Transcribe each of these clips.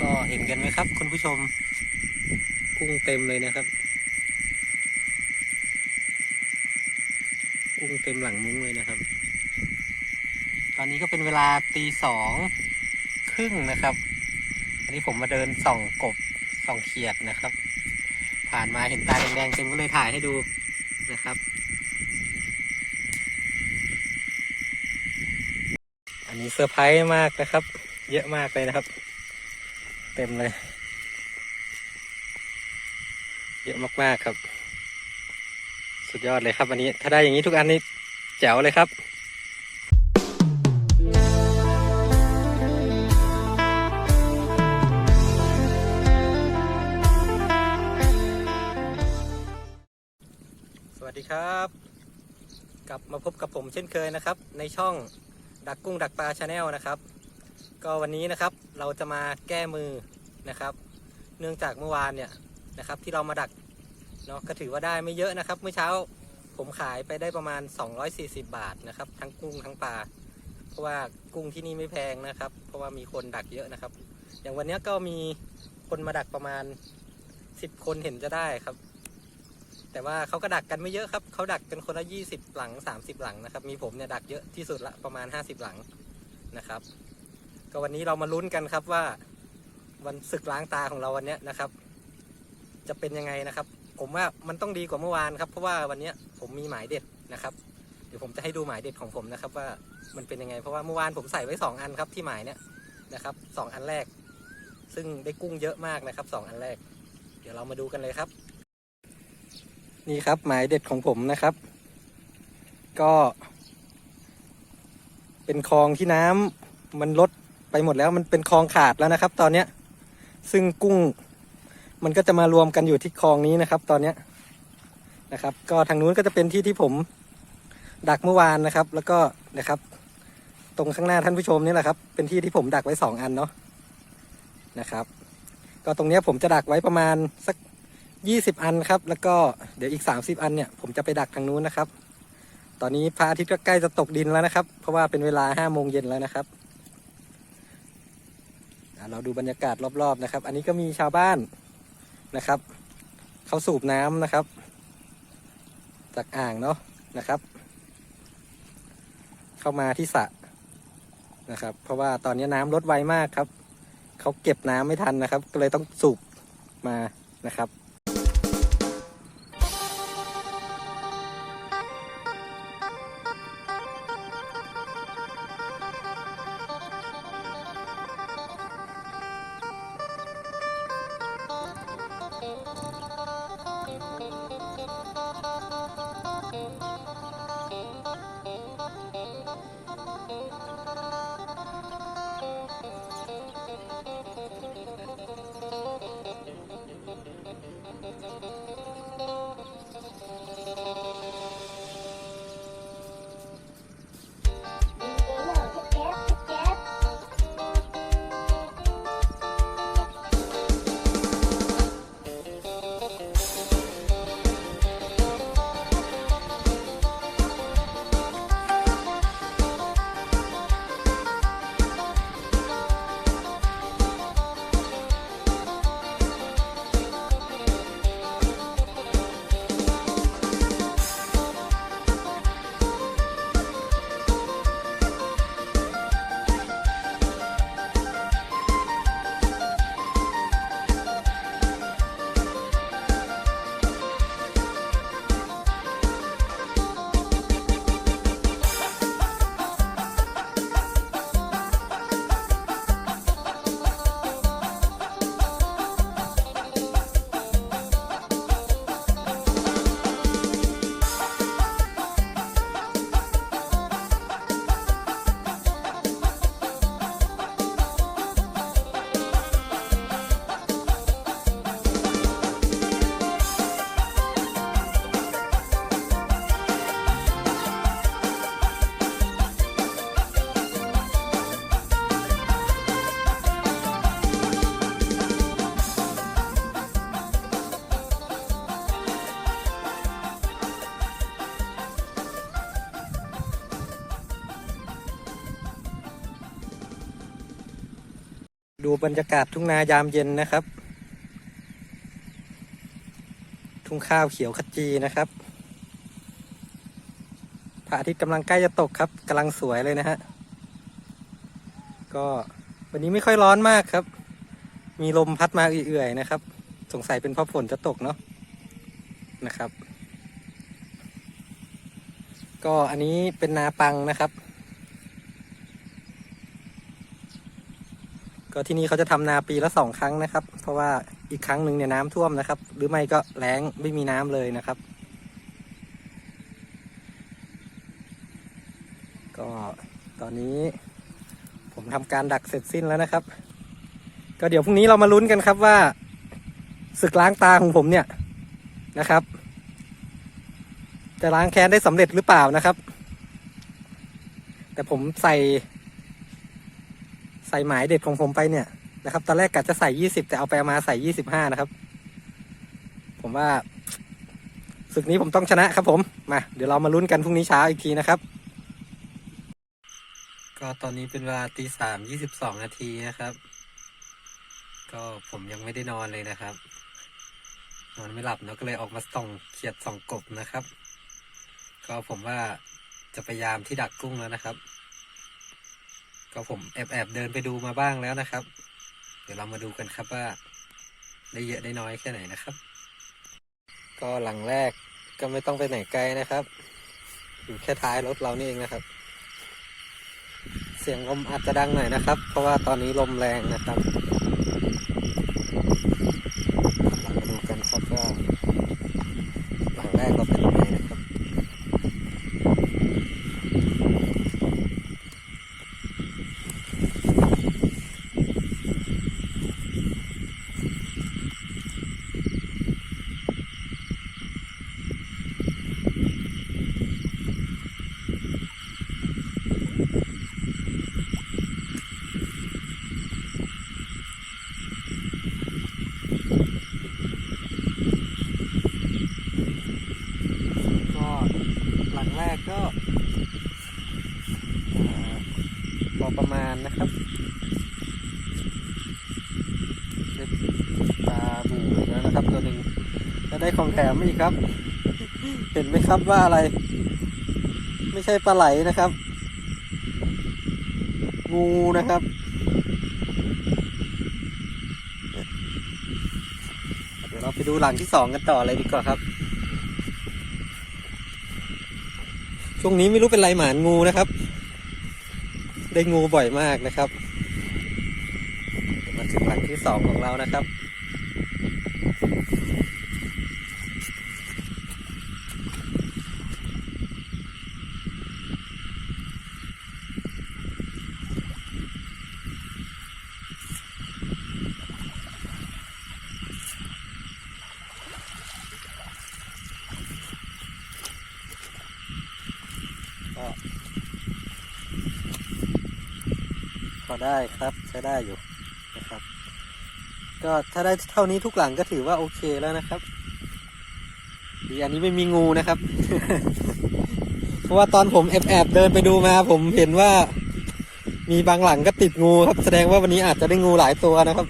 ก็เห็นกันไหมครับ คุณผู้ชมกุ้งเต็มเลยนะครับ กุ้งเต็มหลังมุ้งเลยนะครับ ตอนนี้ก็เป็นเวลาตีสองครึ่งนะครับอันนี้ผมมาเดินส่องกบส่องเขียดนะครับ ผ่านมาเห็นตาแดงๆเต็มก็เลยถ่ายให้ดูนะครับ อันนี้เซอร์ไพรส์มากนะครับ เยอะมากเลยนะครับ เต็มเลย เยอะมากๆครับ สุดยอดเลยครับ อันนี้ ถ้าได้อย่างนี้ทุกอันนี้แจ๋วเลยครับสวัสดีครับ กลับมาพบกับผมเช่นเคยนะครับ ในช่องดักกุ้งดักปลาชาแนลนะครับ ก็วันนี้นะครับเราจะมาแก้มือนะครับ เนื่องจากเมื่อวานเนี่ยนะครับที่เรามาดักเนาะก็ถือว่าได้ไม่เยอะนะครับ เมื่อเช้าผมขายไปได้ประมาณ 240 บาทนะครับ ทั้งกุ้งทั้งปลาเพราะว่ากุ้งที่นี่ไม่แพงนะครับ เพราะว่ามีคนดักเยอะนะครับ อย่างวันนี้ก็มีคนมาดักประมาณ 10 คนเห็นจะได้ครับ แต่ว่าเขาก็ดักกันไม่เยอะครับเขาดักกันคนละ 20 หลัง 30 หลังนะครับ มีผมเนี่ยดักเยอะที่สุดละประมาณ 50 หลังนะครับ ก็วันนี้เรามาลุ้นกันครับว่า วันศึกล้างตาของเราวันนี้นะครับ จะเป็นยังไงนะครับ ผมว่ามันต้องดีกว่าเมื่อวานครับ เพราะว่าวันนี้ผมมีหมายเด็ดนะครับ เดี๋ยวผมจะให้ดูหมายเด็ดของผมนะครับ ว่ามันเป็นยังไง เพราะว่าเมื่อวานผมใส่ไว้สองอันครับที่หมายเนี้ยนะครับสองอันแรก ซึ่งได้กุ้งเยอะมากนะครับสองอันแรก เดี๋ยวเรามาดูกันเลยครับ นี่ครับหมายเด็ดของผมนะครับ ก็ เป็นคลองที่น้ำมันลด ไปหมดแล้วมันเป็นคลองขาดแล้วนะครับ ตอนเนี้ย ซึ่งกุ้ง มันก็จะมารวมกันอยู่ที่คลองนี้นะครับ ตอนเนี้ยนะครับ ก็ทางนู้นก็จะเป็นที่ที่ผมดักเมื่อวานนะครับ แล้วก็นะครับ ตรงข้างหน้าท่านผู้ชมนี่แหละครับ เป็นที่ที่ผมดักไว้สองอันเนาะนะครับ ก็ตรงเนี้ยผมจะดักไว้ประมาณสักยี่สิบอันครับ แล้วก็เดี๋ยวอีกสามสิบอันเนี่ย ผมจะไปดักทางนู้นนะครับ ตอนนี้พระอาทิตย์ก็ใกล้จะตกดินแล้วนะครับ เพราะว่าเป็นเวลาห้าโมงเย็นแล้วนะครับ เราดูบรรยากาศรอบๆนะครับ อันนี้ก็มีชาวบ้านนะครับเขาสูบน้ำนะครับ จากอ่างเนาะนะครับ เข้ามาที่สระนะครับ เพราะว่าตอนนี้น้ำลดไวมากครับเขาเก็บน้ำไม่ทันนะครับ ก็เลยต้องสูบมานะครับ บรรยากาศทุ่งนายามเย็นนะครับ ทุ่งข้าวเขียวขจีนะครับพระอาทิตย์กำลังใกล้จะตกครับกำลังสวยเลยนะฮะก็วันนี้ไม่ค่อยร้อนมากครับ มีลมพัดมาเอื่อยๆนะครับ สงสัยเป็นเพราะฝนจะตกเนาะนะครับ ก็อันนี้เป็นนาปังนะครับ ก็ที่นี่เขาจะทำนาปีละสองครั้งนะครับ เพราะว่าอีกครั้งหนึ่งเนี่ยน้ำท่วมนะครับ หรือไม่ก็แล้งไม่มีน้ำเลยนะครับ ก็ตอนนี้ผมทำการดักเสร็จสิ้นแล้วนะครับ ก็เดี๋ยวพรุ่งนี้เรามาลุ้นกันครับว่าศึกล้างตาของผมเนี่ยนะครับ จะล้างแค้นได้สำเร็จหรือเปล่านะครับ แต่ผมใส่ ส่หมายเด็ดของผมไปเนี่ยนะครับ ตอนแรกกะจะใส่ยี่สิบแต่เอาไปเอามาใส่ยี่สิบห้านะครับ ผมว่าศึกนี้ผมต้องชนะครับผมมาเดี๋ยวเรามาลุ้นกันพรุ่งนี้เช้าอีกทีนะครับ ก็ตอนนี้เป็นเวลาตีสามยี่สิบสองนาทีนะครับ ก็ผมยังไม่ได้นอนเลยนะครับ นอนไม่หลับเนอะก็เลยออกมาส่องเขียดส่องกบนะครับ ก็ผมว่าจะพยายามที่ดักกุ้งแล้วนะครับ ก็ผมแอบแอบเดินไปดูมาบ้างแล้วนะครับ เดี๋ยวเรามาดูกันครับว่า ได้เยอะได้น้อยแค่ไหนนะครับ ก็หลังแรกก็ไม่ต้องไปไหนไกลนะครับ อยู่แค่ท้ายรถเรานี่เองนะครับ เสียงลมอาจจะดังหน่อยนะครับ เพราะว่าตอนนี้ลมแรงนะครับเรามาดูกันครับว่า หลังแรกเราเป็นยังไงนะครับ ก็หลังแรกก็อ่าพอประมาณนะครับได้ปลาบูแล้วนะครับตัวหนึ่งแล้วได้ของแถมมาอีกครับ เห็นไหมครับว่าอะไร ไม่ใช่ปลาไหลนะครับ งูนะครับเดี๋ยวเราไปดูหลังที่สองกันต่อเลยดีกว่าครับช่วงนี้ไม่รู้เป็นไรหมานงูนะครับ ได้งูบ่อยมากนะครับ มาถึงหลังที่สองของเรานะครับ ก็พอ ได้ครับใช้ได้อยู่นะครับ ก็ถ้าได้เท่านี้ทุกหลังก็ถือว่าโอเคแล้วนะครับดีอันนี้ไม่มีงูนะครับ เพราะว่าตอนผมแอบแอบเดินไปดูมาผมเห็นว่า มีบางหลังก็ติดงูครับ แสดงว่าวันนี้อาจจะได้งูหลายตัวนะครับ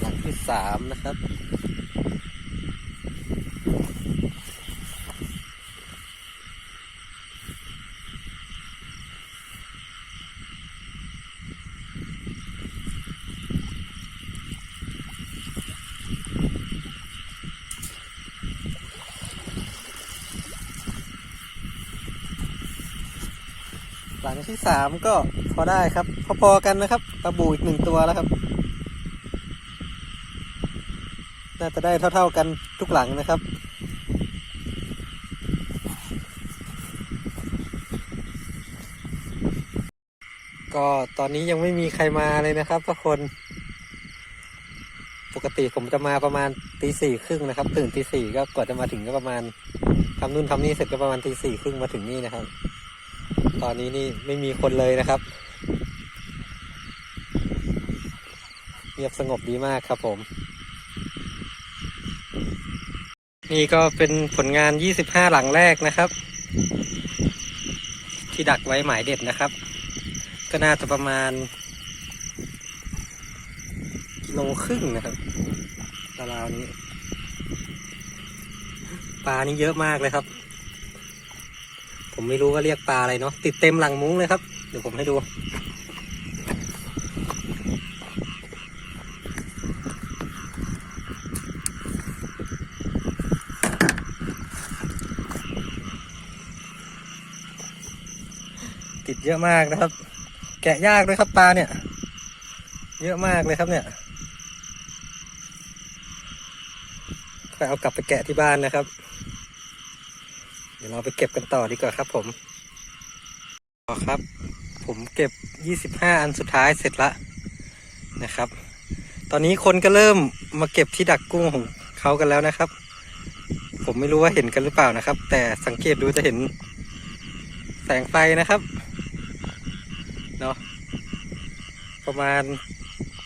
หลังที่สามนะครับ หลัง ที่สามก็พอได้ครับ พอๆกันนะครับปลาบูอีกหนึ่งตัวแล้วครับ น่าจะได้เท่าๆกันทุกหลังนะครับก็ตอนนี้ยังไม่มีใครมาเลยนะครับทุกคน ปกติผมจะมาประมาณตีสี่ครึ่งนะครับ ตื่นตีสี่ก็กว่าจะมาถึงก็ประมาณทำนู่นทำนี่เสร็จก็ประมาณตีสี่ครึ่งมาถึงนี่นะครับ ตอนนี้นี่ไม่มีคนเลยนะครับ เงียบสงบดีมากครับผม นี่ก็เป็นผลงาน 25 หลังแรกนะครับ ที่ดักไว้หมายเด็ดนะครับ ก็น่าจะประมาณกิโลครึ่งนะครับราวๆนี้ปลานี่เยอะมากเลยครับ ผมไม่รู้ว่าเรียกปลาอะไรเนาะติดเต็มหลังมุ้งเลยครับ เดี๋ยวผมให้ดู ติดเยอะมากนะครับ แกะยากด้วยครับปลาเนี่ย เยอะมากเลยครับเนี่ยไปเอากลับไปแกะที่บ้านนะครับ ดี๋ยวเราไปเก็บกันต่อดีกว่าครับผมต่อครับ ผมเก็บยี่สิบห้าอันสุดท้ายเสร็จละนะครับ ตอนนี้คนก็เริ่มมาเก็บที่ดักกุ้งของเขากันแล้วนะครับ ผมไม่รู้ว่าเห็นกันหรือเปล่านะครับ แต่สังเกตดูจะเห็นแสงไฟนะครับเนาะประมาณ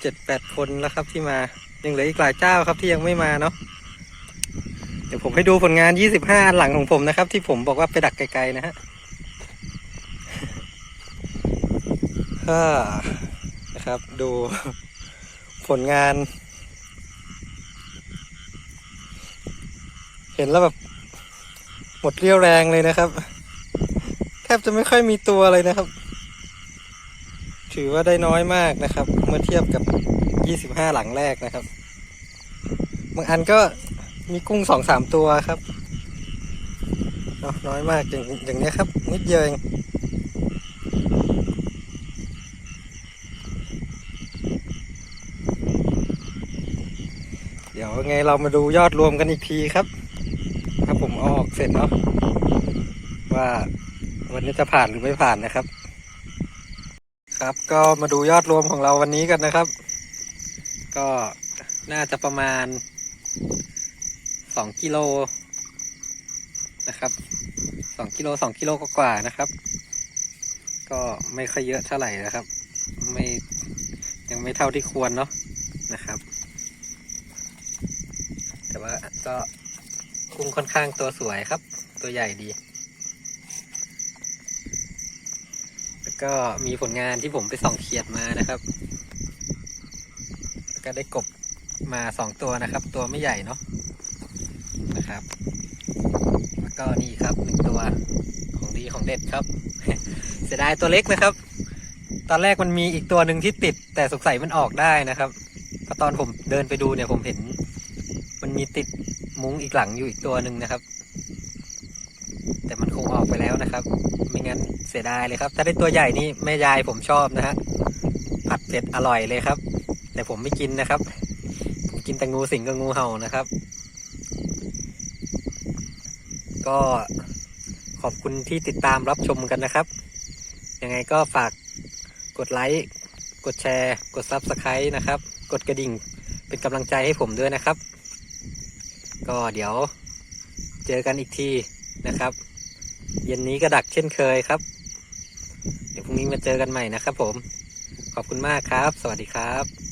เจ็ดแปดคนแล้วครับที่มายังเหลืออีกหลายเจ้าครับที่ยังไม่มาเนาะ เดี๋ยวผมให้ดูผลงานยี่สิบห้าหลังของผมนะครับ ที่ผมบอกว่าไปดักไกลๆนะฮะนะครับ ดูผลงาน เห็นแล้วแบบ หมดเรี่ยวแรงเลยนะครับ แทบจะไม่ค่อยมีตัวเลยนะครับ ถือว่าได้น้อยมากนะครับ เมื่อเทียบกับ 25 หลังแรกนะครับ บางอันก็ มีกุ้งสองสามตัวครับเนาะน้อยมากอย่างอย่างนี้ครับนิดเดียวเองเดี๋ยวไงเรามาดูยอดรวมกันอีกทีครับถ้าผมเอาออกเสร็จเนาะว่าวันนี้จะผ่านหรือไม่ผ่านนะครับ ครับก็มาดูยอดรวมของเราวันนี้กันนะครับ ก็น่าจะประมาณ สองกิโลนะครับสองกิโลสองกิโลกว่าๆนะครับ ก็ไม่ค่อยเยอะเท่าไหร่นะครับ ไม่ยังไม่เท่าที่ควรเนาะนะครับ แต่ว่าก็กุ้งค่อนข้างตัวสวยครับ ตัวใหญ่ดี แล้วก็มีผลงานที่ผมไปส่องเขียดมานะครับ แล้วก็ได้กบมาสองตัวนะครับ ตัวไม่ใหญ่เนาะ นะครับ แล้วก็นี่ครับหนึ่งตัวของดีของเด็ดครับ เสียดายตัวเล็กนะครับ ตอนแรกมันมีอีกตัวหนึ่งที่ติด แต่สงสัยมันออกได้นะครับพราะตอนผมเดินไปดูเนี่ยผมเห็น มันมีติดมุ้งอีกหลังอยู่อีกตัวหนึ่งนะครับ แต่มันคงออกไปแล้วนะครับ ไม่งั้นเสียดายเลยครับ ถ้าได้ตัวใหญ่นี่แม่ยายผมชอบนะฮะผัดเผ็ดอร่อยเลยครับ แต่ผมไม่กินนะครับ ผมกินแต่งูสิงกับงูเห่านะครับ ก็ขอบคุณที่ติดตามรับชมกันนะครับ ยังไงก็ฝากกดไลค์ กดแชร์ กด Subscribe นะครับ กดกระดิ่งเป็นกำลังใจให้ผมด้วยนะครับ ก็เดี๋ยวเจอกันอีกทีนะครับ เย็นนี้ก็ดักเช่นเคยครับ เดี๋ยวพรุ่งนี้มาเจอกันใหม่นะครับผม ขอบคุณมากครับ สวัสดีครับ